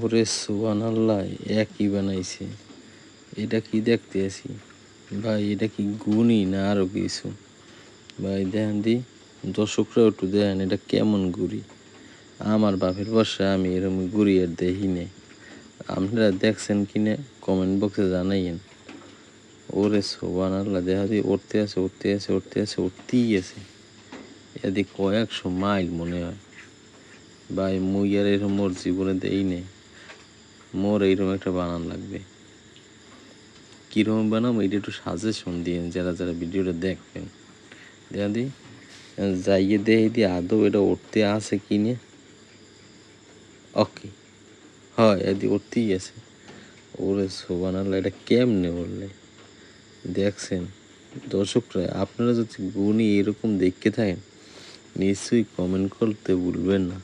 ওরে সোয়ান আল্লাহ একই বানাইছে। এটা কি দেখতে আছি? ভাই, এটা কি গুণই না আরও কিছু? ভাই, দেখেন দি দর্শকরা একটু দেখেন এটা কেমন গুড়ি। আমার বাপের বর্ষা আমি এরকম গুড়ি আর দেখি নাই। আপনারা দেখছেন কি না কমেন্ট বক্সে জানাইয়েন। ওরে সোবান আল্লাহ দেখা দি, উঠতে আছে উঠতে আছে উঠতে আছে, উঠতেই আছে। এদি কয়েকশো মাইল মনে হয়। ভাই, মুই আর এরকম মোর জীবনে দেই নেই। মোর এইরকম একটা বানান লাগবে। কীরকম বানাবো এটা একটু সাজেশন দিয়ে যারা যারা ভিডিওটা দেখবেন। দেখা দি, যাইয়ে দেখে দিয়ে আদৌ এটা উঠতে আছে কি নিয়ে ওকে। হয় এদি উঠতেই আছে। ওরে সোবান আল্লাহ, এটা কেমনে বললে দেখছেন, দর্শকরা, আপনারা যদি গুণী এরকম দেখতে থাকেন, নিশ্চয়ই কমেন্ট করতে ভুলবেন না।